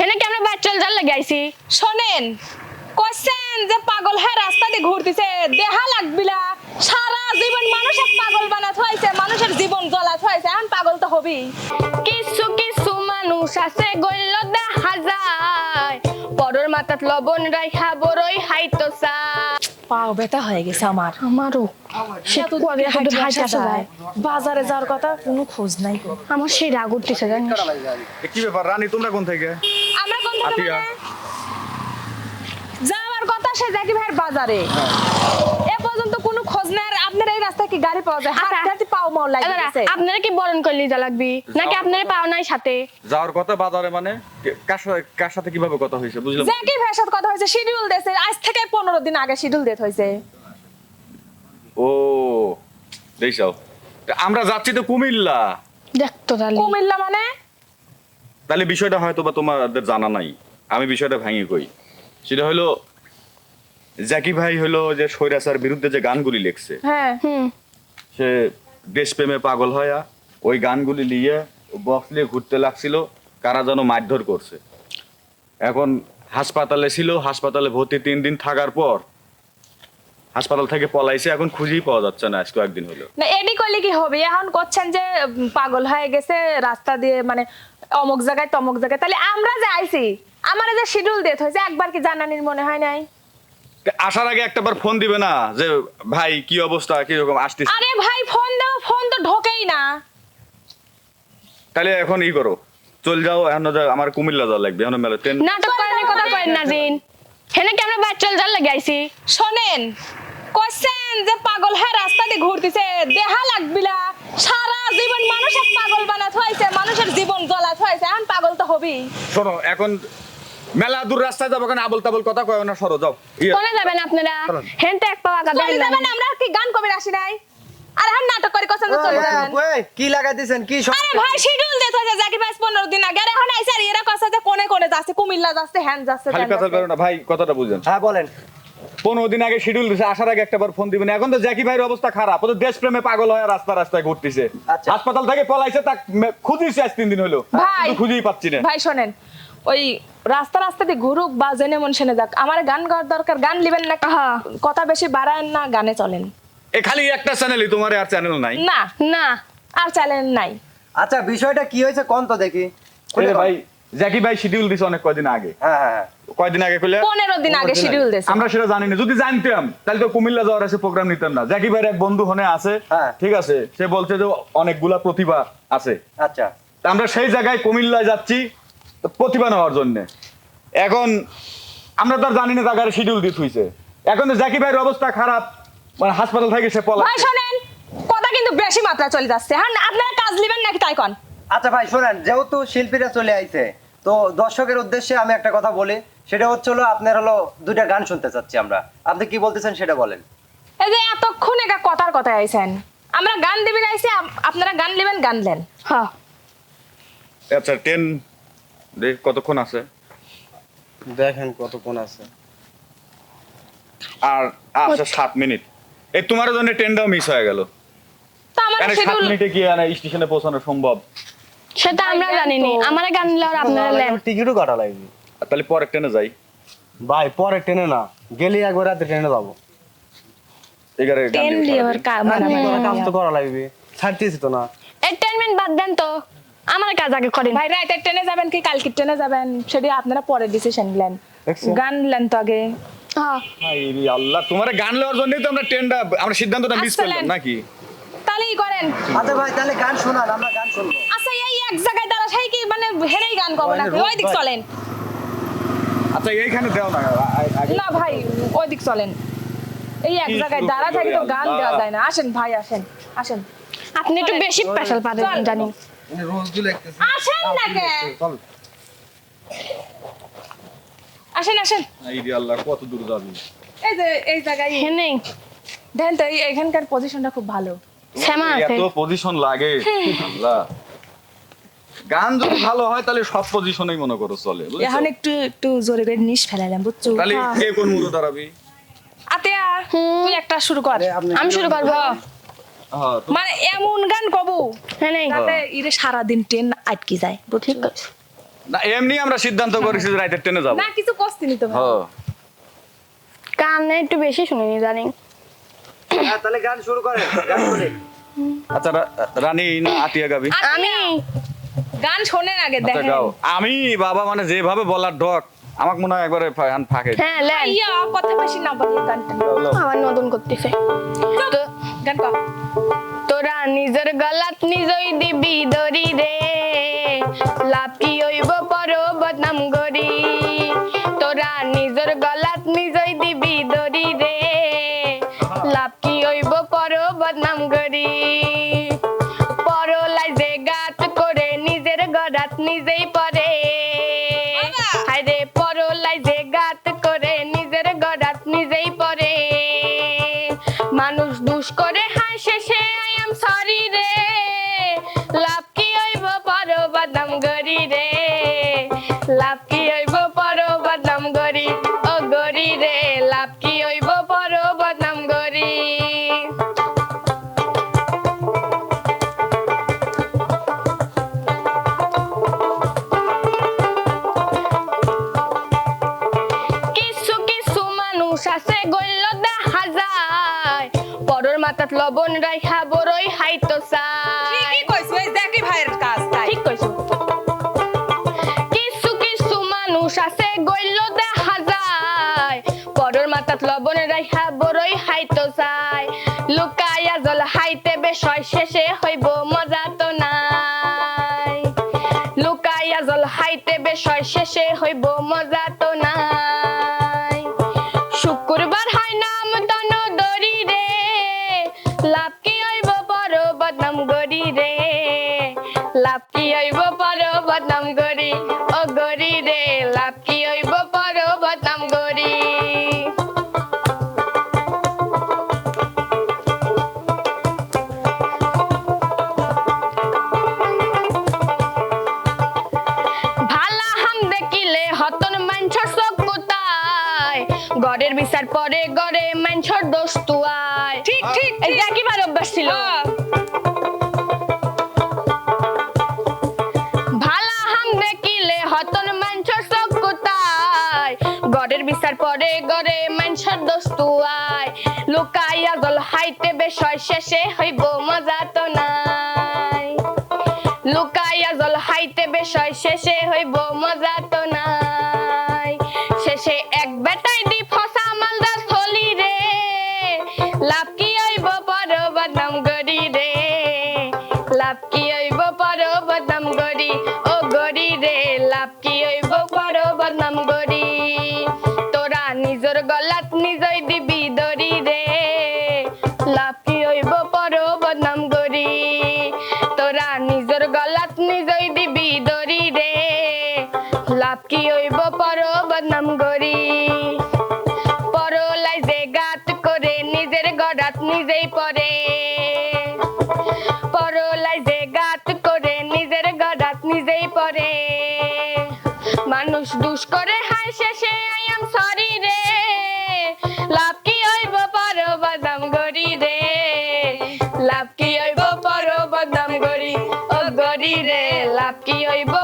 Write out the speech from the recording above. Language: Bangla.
হেনে কি আমরা বাচ্চাল জাল লাগে আইছি শোনেন, কইছেন যে পাগল হ্যাঁ রাস্তা দিয়ে ঘুরতেছে, দেহা লাগবিলা সারা জীবন মানুষের পাগল বানাত হয়েছে, মানুষের জীবন জ্বলাত হয়েছে, এখন পাগল তো হবি। কিছু কিছু মানুষ আছে, গইল দেখা যায়। পরর মাথাত লবণ রাইখা বড়ই হাইতো চা পাও ব্যথা হয়ে গেছে আমার। আমারও। বাজারে যাওয়ার কথা কোনো খোঁজ নাই আমার সেই রাগ উঠতেছে জানিস? কি ব্যাপার? রানী তোমরা কোন থেকে? আমরা কোন থেকে মানে? যাওয়ার কথা সে জাকি ভাইয়ের বাজারে। এ পর্যন্ত আপনার এই রাস্তায় কি গাড়ি পাওয়া যায়? আচ্ছা। হাঁটতে হাঁটতে পাও মাও লাগে আপনারা কি বরণ করলি যা লাগবি? নাকি আপনারা পাও নাই সাথে? যাওয়ার কথা বাজারে মানে কে- কার সাথে কীভাবে কথা হয়েছে বুঝলাম জাকি ভাইয়ের সাথে কথা হয়েছে শিডিউল দিয়েছে। আজ থেকে পনেরো দিন আগে শিডিউল দিতে হয়েছে। ও দেখাও আমরা যাচ্ছি তো কুমিল্লা। দেখতো তাহলে। কুমিল্লা মানে? তাহলে বিষয়টা হয়তো বা তোমাদের জানা নাই। আমি বিষয়টা ভাঙি কই। সেটা হলো জ্যাকি ভাই হলো যে সৈরাসার বিরুদ্ধে যে গানগুলি লিখছে। হ্যাঁ। সে দেশপ্রেমে পাগল হয়া ওই গানগুলি নিয়ে বক্স নিয়ে ঘুরতে লাগছিল কারা যেন মারধর করছে। এখন হাসপাতালে ছিল হাসপাতালে ভর্তি তিন দিন থাকার পর হাসপাতাল থেকে পলাইছে এখন খুঁজেই পাওয়া যাচ্ছে না আজ কয়েকদিন হলো। না এডি করলে কি হবে? এখন করছেন যে পাগল হয়ে গেছে রাস্তা দিয়ে মানে অমুক জায়গায় তমুক জায়গায়। তাহলে আমরা যে আইছি আমার যে শিডিউল দিতে হয়েছে একবার কি জানানির মনে হয় নাই? আসার আগে একটাবার ফোন দিবে না যে ভাই কি অবস্থা? কীরকম? আসতিস? আরে ভাই ফোন দাও ফোন তো ঢোকেই না। তাহলে এখন ই করো। চল যাও এখন আমার কুমিল্লা যাওয়া লাগবে এখন মেলা ট্রেন নাটক করেন কথা করেন না দিন। হেনে কি আমরা বাচ্চা জাল লাগে আইছি? শোনেন কইছেন যে পাগল হ্যাঁ রাস্তা দিয়ে ঘুরতেছে দেহা লাগবিলা সারা জীবন মানুষের পাগল বানাত হয়েছে মানুষের জীবন জ্বলাত হয়েছে এখন পাগল তো হবেই শোনো এখন মেলা দূর রাস্তায় যাব কেন? আবল তাবল কথা কয় না সরো যাও। চলে কোনে যাবেন আপনারা। হেন তো এক পাওয়া গাদা চলে যাবেন আমরা কি গান কবে আসি নাই? আর হাম নাটক করে কইছেন চলে যাবেন। ওই, কি লাগাই দিছেন কি সব- আরে ভাই শিডিউল দে থাকে জাকি পাঁচ পনেরো দিন আগে। আর এখন আর এরা কথা যে কোনে কোনে যাচ্ছে কুমিল্লা যাচ্ছে হ্যান যাচ্ছে খালি কথা। না ভাই কথাটা বুঝেন। হ্যাঁ বলেন। পনেরো দিন আগে শিডিউল দিছে আসার আগে একটাবার ফোন দিবেন। এখন তো জ্যাকি ভাইয়ের অবস্থা খারাপ ও তো দেশপ্রেমে পাগল হয়ে রাস্তা রাস্তায় ঘুরতেছে। আচ্ছা। হাসপাতাল থেকে পলাইছে তা খুঁজিছে আজ তিন দিন হলো। কিন্তু খুঁজেই পাচ্ছি না। ভাই শোনেন ওই রাস্তা রাস্তা দিয়ে ঘুরুক বা জেনে মন শুনে যাক আমার গান গাওয়ার দরকার গান লিবেন না হ্যাঁ। কথা বেশি বাড়ায় না গানে চলেন। এ খালি একটা চ্যানেলই তোমার আর চ্যানেল নাই। না না আর চ্যানেল নাই। আচ্ছা বিষয়টা কি হয়েছে কোন তো দেখি। এই ভাই জ্যাকি ভাই শিডিউল দিছে অনেক কয়দিন আগে। হ্যাঁ হ্যাঁ হ্যাঁ। কয়দিন আগে কইলে? পনেরো দিন আগে শিডিউল দিয়েছে। আমরা সেটা জানি না যদি জানতাম তাহলে তো কুমিল্লা যাওয়ার আছে প্রোগ্রাম নিতাম না। জ্যাকি ভাইয়ের এক বন্ধু হনে আছে হ্যাঁ। ঠিক আছে? সে বলছে যে অনেকগুলা প্রতিভা আছে। আচ্ছা। তা আমরা সেই জায়গায় কুমিল্লায় যাচ্ছি তো প্রতিভা নেওয়ার জন্য। এখন আমরা তো আর জানি না জায়গায় শিডিউল দিয়ে থুইছে। এখন তো জাকি ভাইয়ের অবস্থা খারাপ। মানে হাসপাতাল থেকে সে ভাই পলাচ্ছে শোনেন কথা কিন্তু বেশি মাত্রা চলে যাচ্ছে। হ্যাঁ আপনারা কাজ লিবেন নাকি তাই কন? আচ্ছা ভাই শোনেন যেহেতু শিল্পীরা চলে আইছে তো দর্শকের উদ্দেশ্যে আমি একটা কথা বলি। সেটা হচ্ছে হলো আপনার হলো দুইটা গান শুনতে চাচ্ছি আমরা। আপনি কি বলতেছেন সেটা বলেন। এই যে এতক্ষণ একা কথার কথা আইছেন আমরা গান দিবেন আইছি আপ- আপনারা গান লিবেন গান লেন হ্যাঁ। আচ্ছা ট্রেন দেখ কতক্ষণ আছে? দেখেন কতক্ষণ আছে। আর আছে সাত মিনিট। এই তোমার জন্য ট্রেনটাও মিস হয়ে গেল। তো আমার কেন সাত শিডিউল মিনিটে কি আর স্টেশনে পৌঁছানো সম্ভব? সেটা আমরা জানি নি আমার গান নিলে আর আপনারা লেন টিকিটও কাটা লাগবে। তাহলে পরের ট্রেনে যাই। ভাই পরে ট্রেনে না গেলে একবার রাতে ট্রেনে যাব। এগারো গান টেন দিয়ে দিয়ে আবার কা- মানে কাজ তো করা লাগবে ছাড়তেছি তো না। এন্টারটেইনমেন্ট বাদ দেন তো আমার কাজ আগে করেন। ভাই রাতের ট্রেনে যাবেন কি কালকে ট্রেনে যাবেন? সেটা আপনারা পরে ডিসিশন নেন। দেখছ? গান লেন তো আগে। হ্যাঁ। রে আল্লাহ তোমার গান নেওয়ার জন্যই তো আমরা ট্রেনটা আমরা সিদ্ধান্তটা মিস আসলেন। নাকি? তাহলে করেন। আচ্ছা ভাই তাহলে গান শোনান আমরা গান শুনব। আচ্ছা এই এক জায়গায় দাঁড়া সেই কি মানে হেরেই গান কব নাকি ওই দিক চলেন। আচ্ছা এইখানে দেও না না ভাই ওই দিক চলেন। এই এক জায়গায় দাঁড়া থাকি তো গান দেওয়া যায় না। আসেন ভাই আসেন আসেন। আপনি একটু বেশি স্পেশাল পারেন জানি। আসেন না কে চল আসেন আসেন। এই রে আল্লাহ কত দূর যাবি। এই যে এই জায়গায় দেখেন তো এই- এখানকার পজিশনটা খুব ভালো। শ্যামা এত পজিশন লাগে। আল্লাহ। গান যদি ভালো হয় তাহলে সব পজিশনেই মনে করো চলে এখন একটু একটু জোরে করে নিশ ফেলালাম বুঝছ? তাহলে কে কোন মুড়ো দাঁড়াবি? আতেয়া তুই একটা শুরু কর। আমি শুরু করব? হ্যাঁ মানে এমন গান কবু হেনে যাতে ইরে সারাদিন ট্রেন আটকে যায় ঠিক আছে। না এমনি আমরা সিদ্ধান্ত করেছি যে রাইতের ট্রেনে যাব। না কিছু কষ্ট নিতে হ কানে একটু বেশি শুনিনি জানি। হ্যাঁ তাহলে গান শুরু শুনে। আচ্ছা রানী না আতিয়া গাবি? আমি গান শোনেন আগে দেখেন। আমি বাবা মানে যেভাবে বলার ডক আমাকে মনে হয় একবারে ফা- ফাঁকে। হ্যাঁ লেন। ইয়া কথা বেশি না বলি গানটা। আবার নতুন করতেছে। তো গান কর তোরা নিজের গলাত নিজই দিবি দরি রে। লাভ কি হইব পর বদনাম গরি তোরা নিজের গলাত নিজই দিবি দরি রে। লাভ কি হইব পর বদনাম গরি নিজেই পরে! হায়রে পরলাই যে গাত করে নিজের গড়াত নিজেই পরে। মানুষ দুষ করে হাসে সে আই এম সরি রে। লাভ কি হইব পর বাদাম গরি রে? লাভ গল্য দেখা যায়। পরর মাথাত লবণ রাইখা বড়ই হাইতো চায় ঠিকই কইছো এই দেখি ভাইয়ের কাজ তাই। ঠিক কইছো কিছু কিছু মানুষ আছে গল্য দেখা যায়। পরর মাথাত লবণ রাইখা বড়ই হাইতো লুকাইয়া জল হাইতে বেশয় শেষে হইব মজা তো নাই। লুকাইয়া জল হাইতে বেশয় শেষে হইব মজা তো নাই লাভ কি হইব বদনাম গরি রে? লাভ কি হইব বদনাম গরি? ও গরি রে বদনাম গরি? গড়ের বিচার পরে গড়ে মাঞ্ছর দোষ তুয়ায়। ঠিক ঠিক এই একইবার অভ্যাস ছিল। হ্যাঁ। ভালা হাম দেখিলে হতন মাঞ্ছর সকুতায় গড়ের বিচার পরে গড়ে মাঞ্ছর দোষ তুয়ায় লুকাইয়া জল হাইতে বেশয় শেষে হইব মজা তো নাই। লুকাইয়া জল হাইতে বেশয় শেষে হইব মজা তো নাই। শেষে লাভ কি হইব পর বদনাম গরি পরলাই যে গাত করে নিজের গড়াত নিজেই পরে পরলাই যে গাত করে নিজের গড়াত নিজেই পরে মানুষ দুষ করে হায় শেষে আই এম সরি রে। লাভ কি হইব পর বদনাম গরি রে। লাভ কি হইব পর বদনাম গরি ও গরি রে। লাভ হইব